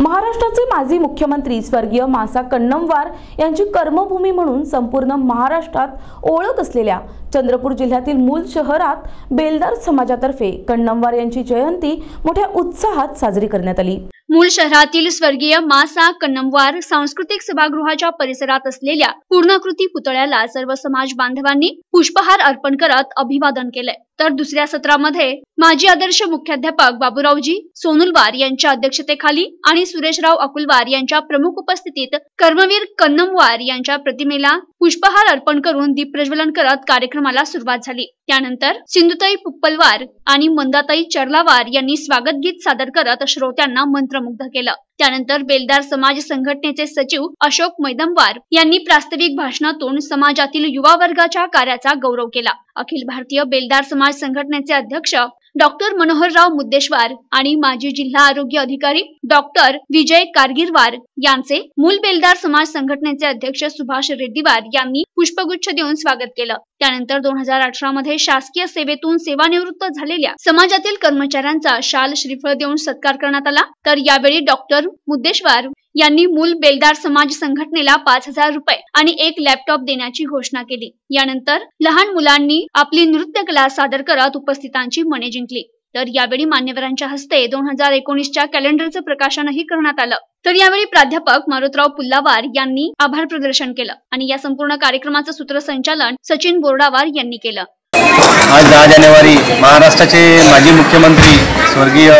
महाराष्ट्राचे माजी मुख्यमंत्री स्वर्गीय मासा कन्नमवार यांची कर्मभूमी म्हणून संपूर्ण महाराष्ट्रात ओळख असलेल्या चंद्रपूर जिल्ह्यातील मूल शहरात बेलदार समाजातर्फे कन्नमवार यांची जयंती मोठ्या उत्साहात साजरी करण्यात आली. मूळ शहरातील स्वर्गीय मासा कन्नमवार सांस्कृतिक सभागृहाच्या परिसरात असलेल्या पूर्णाकृती पुतळ्याला सर्व समाज बांधवांनी पुष्पहार अर्पण करत अभिवादन केलंय. तर दुसऱ्या सत्रामध्ये माजी आदर्श मुख्याध्यापक बाबूरावजी सोनुलवार यांच्या अध्यक्षतेखाली आणि सुरेशराव अकुलवार यांच्या प्रमुख उपस्थितीत कर्मवीर कन्नमवार यांच्या प्रतिमेला पुष्पहार अर्पण करून दीपप्रज्वलन करत कार्यक्रमाला सुरुवात झाली. त्यानंतर सिंधुताई पुप्पलवार आणि मंदाताई चर्लावार यांनी स्वागत गीत सादर करत श्रोत्यांना मंत्रमुग्ध केलं. त्यानंतर बेलदार समाज संघटनेचे सचिव अशोक मैदमवार यांनी प्रास्ताविक भाषणातून समाजातील युवा वर्गाच्या कार्याचा गौरव केला. अखिल भारतीय बेलदार समाज संघटनेचे अध्यक्ष डॉक्टर मनोहरराव मुद्देश्वार आणि माजी जिल्हा आरोग्य अधिकारी डॉक्टर विजय कारगिरवार यांचे मूल बेलदार समाज संघटनेचे अध्यक्ष सुभाष रेड्डीवार यांनी पुष्पगुच्छ देऊन स्वागत केलं. त्यानंतर दोन हजार अठरा मध्ये शासकीय सेवेतून सेवानिवृत्त झालेल्या समाजातील कर्मचाऱ्यांचा शाल श्रीफळ देऊन सत्कार करण्यात आला. तर यावेळी डॉक्टर मुद्देश्वार यांनी मूल बेलदार समाज संघटनेला पाच हजार रुपये आणि एक लॅपटॉप देण्याची घोषणा केली. यानंतर लहान मुलांनी आपली नृत्य कला सादर करत उपस्थितांची मने जिंकली. तर यावेळी मान्यवरांच्या हस्ते दोन हजार एकोणीसच्या कॅलेंडरचं प्रकाशनही करण्यात आलं. तर यावेळी प्राध्यापक मारुतराव पुल्लावार यांनी आभार प्रदर्शन केलं आणि या संपूर्ण कार्यक्रमाचं सूत्रसंचालन सचिन बोर्डावार यांनी केलं. आज दहा जानेवारी महाराष्ट्राचे माजी मुख्यमंत्री स्वर्गीय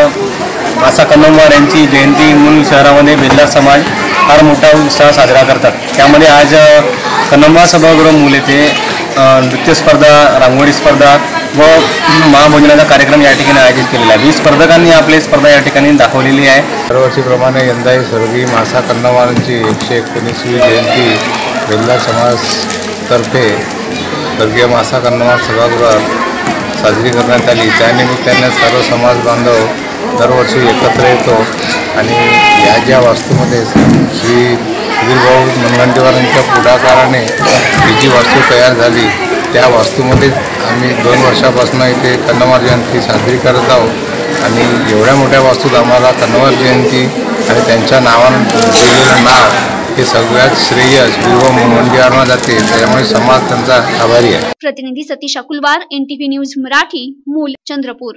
मासा कन्नमवार यांची जयंती म्हणून शहरामध्ये बेल्ला समाज फार मोठा उत्साह साजरा करतात. त्यामध्ये आज कन्नमवार सभागृह मुले येथे नृत्य स्पर्धा रांगोळी स्पर्धा व महाभोजनाचा कार्यक्रम या ठिकाणी आयोजित केलेला आहे. वीस स्पर्धकांनी आपली स्पर्धा या ठिकाणी दाखवलेली आहे. दरवर्षीप्रमाणे यंदाही स्वर्गीय मासा कन्नवारांची एकशे एकोणीसवी जयंती बेल्ला समाजतर्फे स्वर्गीय मासा कन्नवार सभागृहात साजरी करण्यात आली. त्यानिमित्ताने सर्व समाज बांधव दरवर्षी एकत्र येतो. आणि या ज्या वास्तूमध्ये श्री सुधीरभाऊ मनगंटीवारांच्या पुढाकाराने ही जी वास्तू तयार झाली त्या वास्तूमध्ये आम्ही दोन वर्षापासून इथे कन्नवार जयंती साजरी करत आहोत. आणि एवढ्या मोठ्या वास्तूत आम्हाला कन्नवार जयंती आणि त्यांच्या नावानं दिलेलं नाव हे सगळ्यात श्रेय सुधीरभाऊ मुनगंटीवारांना जाते. त्यामुळे समाज त्यांचा आभारी आहे. प्रतिनिधी सतीश अकुलवार एनटीव्ही न्यूज मराठी मूल चंद्रपूर.